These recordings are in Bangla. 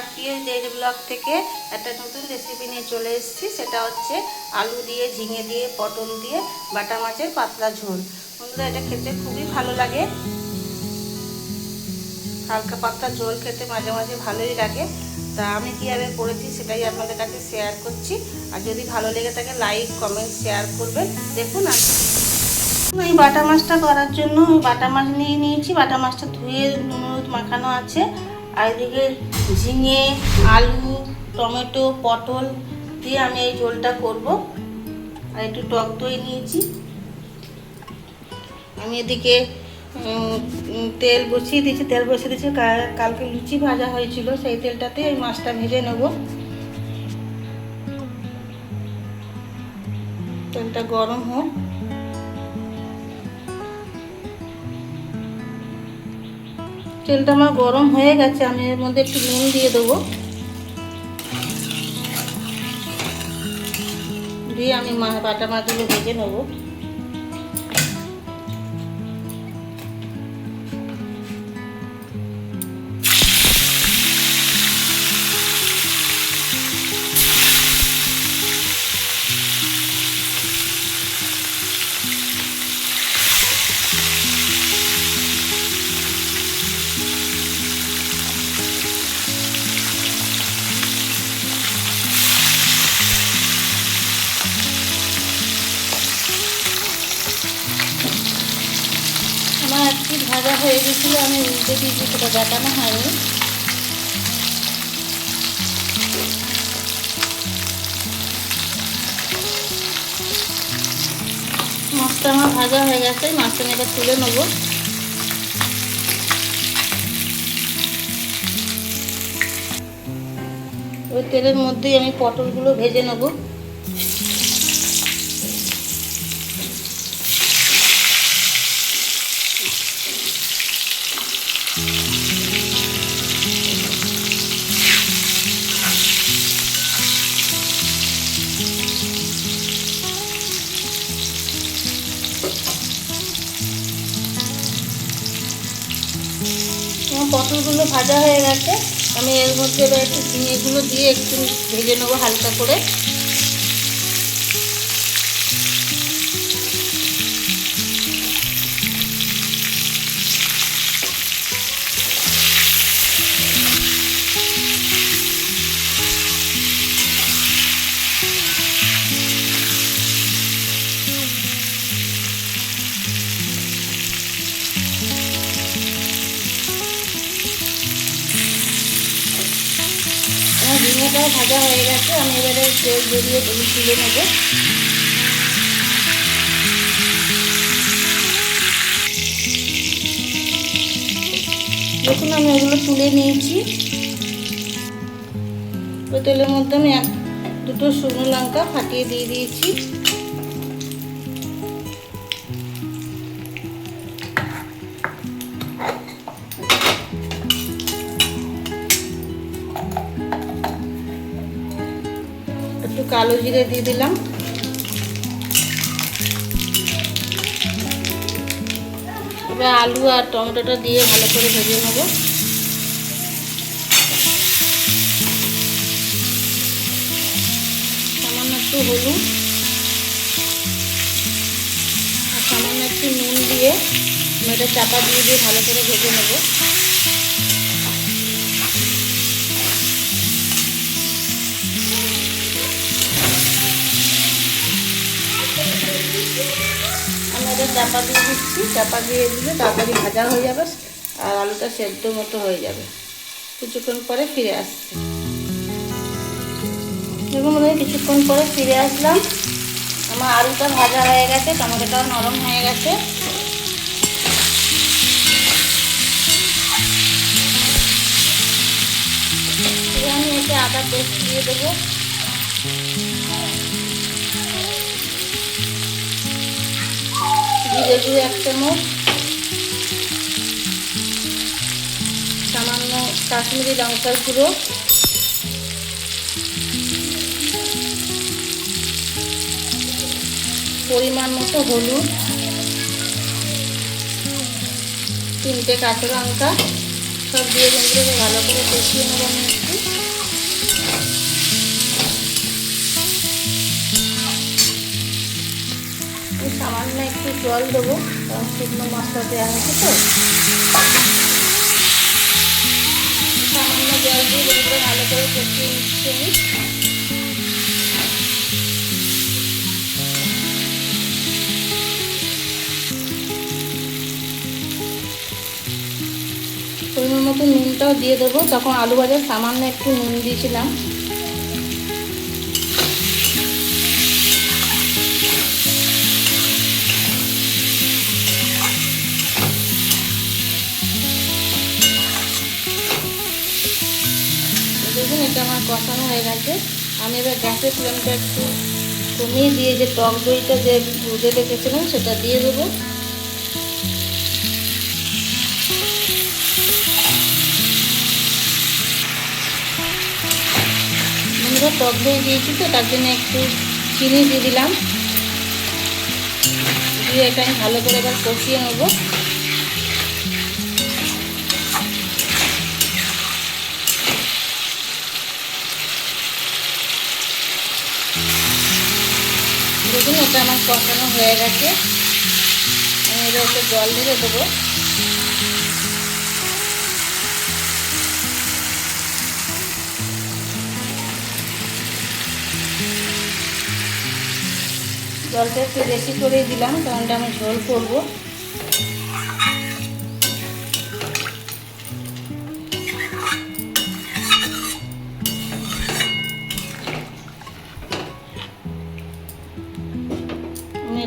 আত্মীয় ডেইলি ব্লগ থেকে একটা নতুন রেসিপি নিয়ে চলে এসেছি। সেটা হচ্ছে আলু দিয়ে, ঝিঙে দিয়ে, পটল দিয়ে, বাটা মাছের পাতলা ঝোল। বন্ধুরা, এটা খেতে খুবই ভালো লাগে। হালকা পাতলা ঝোল খেতে মাঝে মাঝে ভালোই লাগে। তা আমি কীভাবে করেছি সেটাই আপনাদের কাছে শেয়ার করছি। আর যদি ভালো লেগে থাকে লাইক কমেন্ট শেয়ার করবেন। দেখুন আর এই বাটা মাছটা করার জন্য বাটা মাছ নিয়ে নিয়েছি। বাটা মাছটা ধুয়ে নুন মাখানো আছে। আর এদিকে ঝিঙে, আলু, টমেটো, পটল দিয়ে আমি এই ঝোলটা করব। আর একটু টক দই নিয়েছি। আমি এদিকে তেল বসিয়ে দিয়েছি। তেল বসিয়ে দিয়েছি। কালকে লুচি ভাজা হয়েছিল, সেই তেলটাতে এই মাছটা ভেজে নেব। তেলটা গরম হোক। তেলটা আমার গরম হয়ে গেছে, আমি এর মধ্যে একটু নুন দিয়ে দেবো। দিয়ে আমি বাটা মাছগুলো ভেজে নেব। একটি ভাজা হয়ে গেছিল আমি উল্টে দিয়েছি সেটা দেখানো হয়নি। মাছটা আমার ভাজা হয়ে গেছে মাছটা আমি এবার তুলে নেব। ওই তেলের মধ্যেই আমি পটলগুলো ভেজে নেব। পটলগুলো ভাজা হয়ে গেছে, আমি এর মধ্যে এবার একটু ঝিঙেগুলো দিয়ে একটু ভেজে নেব হালকা করে। আমার ভাজা হয়ে গেছে। আমি এবারে তেল জড়িয়ে এগুলো তুলে নেব। দেখুন, আমি এগুলো তুলে নিয়েছি। ওই তেলের মধ্যে আমি এক দুটো শুকনো লঙ্কা ফাটিয়ে দিয়ে দিয়েছি। একটু কালো জিরে দিয়ে দিলাম। এবার আলু আর টমেটোটা দিয়ে ভালো করে ভেজে নেব। সামান্য একটু হলুদ। আর সামান্য একটু নুন দিয়ে এটা চাপা দিয়ে দিয়ে ভালো করে ভেজে নেব। এটা চাপা দিয়ে দিচ্ছি, চাপা দিয়ে দিলে তাড়াতাড়ি ভাজা হয়ে যাবে আর আলুটা সেদ্ধ মতো হয়ে যাবে। কিছুক্ষণ পরে ফিরে আসছি। দেখুন মনে কিছুক্ষণ পরে ফিরে আসলাম। আমার আলুটা ভাজা হয়ে গেছে টমেটোটাও নরম হয়ে গেছে। আমি এতে আদা পেস্ট দিয়ে দেবো। জিরে গুঁড়ো এক চামচ। সামান্য কাশ্মীরি লঙ্কার গুঁড়ো। পরিমাণ মতো হলুদ। তিনটে কাঁচা লঙ্কা। সব দিয়ে ভালো করে কষিয়ে নেব আমি। একটু জল দেবো, কারণ শুকনো মশলা দেওয়া হয়েছে তো। সামান্য জল দিয়ে ভালো করে কষিয়ে নিচ্ছি মতো নুনটাও দিয়ে দেবো তখন আলু ভাজার সামান্য একটু নুন দিয়েছিলাম। এটা আমার কষানো হয়ে গেছে। আমি এবার গ্যাসের ফ্লেমটা একটু কমিয়ে দিয়ে যে টক দইটা যে দুধে রেখেছিলাম, সেটা দিয়ে দেবো। বন্ধুরা, টক দই দিয়েছি তো, তার জন্য একটু চিনি দিয়ে দিলাম। দিয়ে এটা আমি ভালো করে এবার কষিয়ে নেব। দেখুন, ওটা আমার কষানো হয়ে গেছে। আমি এবার একটু জল ঢেলে দেবো। জলটা একটু বেশি করেই দিলাম কারণটা আমি ঝোল করব।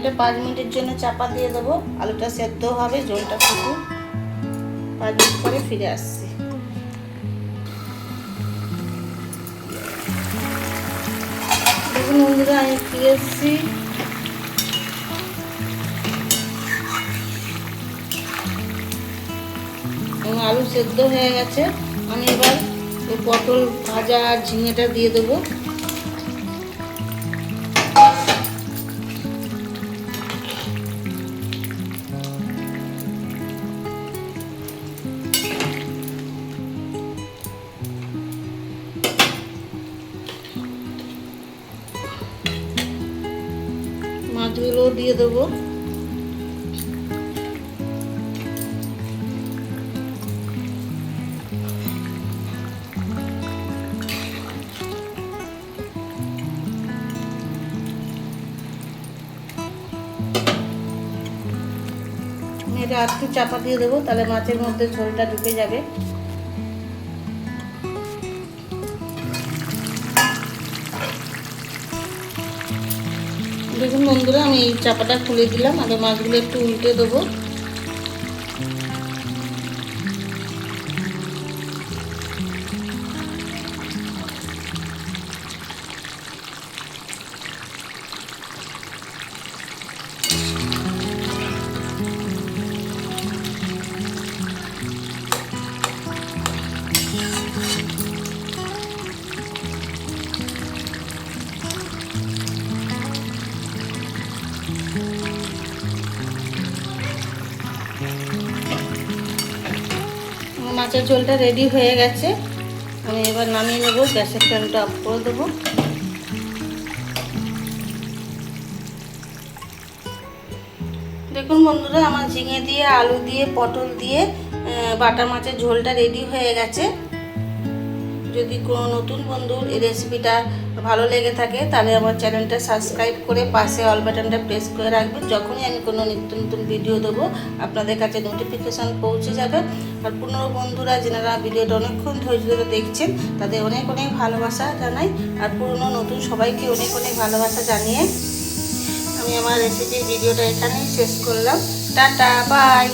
এটা পাঁচ মিনিটের জন্য চাপা দিয়ে দেবো। আলুটা সেদ্ধ হবে জলটা ফুটুক পাঁচ মিনিট পরে ফিরে আসছি। আমি এসেছি। আলু সেদ্ধ হয়ে গেছে। আমি এবার পটল ভাজা আর ঝিঙেটা দিয়ে দেবো। মাছগুলো দিয়ে দেবো। এটা একটু চাপা দিয়ে দেবো তাহলে মাছের মধ্যে ঝোলটা ঢুকে যাবে। দেখুন বন্ধুরা আমি এই চাপাটা খুলে দিলাম আর মাছগুলো একটু উল্টে দেবো। মাছের ঝোলটা রেডি হয়ে গেছে। আমি এবার নামিয়ে নেব, গ্যাসের ফ্যানটা অফ করে দেবো। দেখুন বন্ধুরা, আমার ঝিঙে দিয়ে, আলু দিয়ে, পটল দিয়ে বাটা মাছের ঝোলটা রেডি হয়ে গেছে। যদি কোনো নতুন বন্ধুর এই রেসিপিটা ভালো লেগে থাকে, তাহলে আমার চ্যানেলটা সাবস্ক্রাইব করে পাশে অল বাটনটা প্রেস করে রাখবেন যখনই আমি কোনো নিত্য নতুন ভিডিও দেবো, আপনাদের কাছে নোটিফিকেশান পৌঁছে যাবে। আর পুনর বন্ধুরা যেনারা ভিডিওটা অনেকক্ষণ ধৈর্য ধরে দেখছেন, তাদের অনেক অনেক ভালোবাসা জানাই। আর পুরনো নতুন সবাইকে অনেক অনেক ভালোবাসা জানিয়ে আমি আমার রেসিপির ভিডিওটা এখানেই শেষ করলাম। Tata bye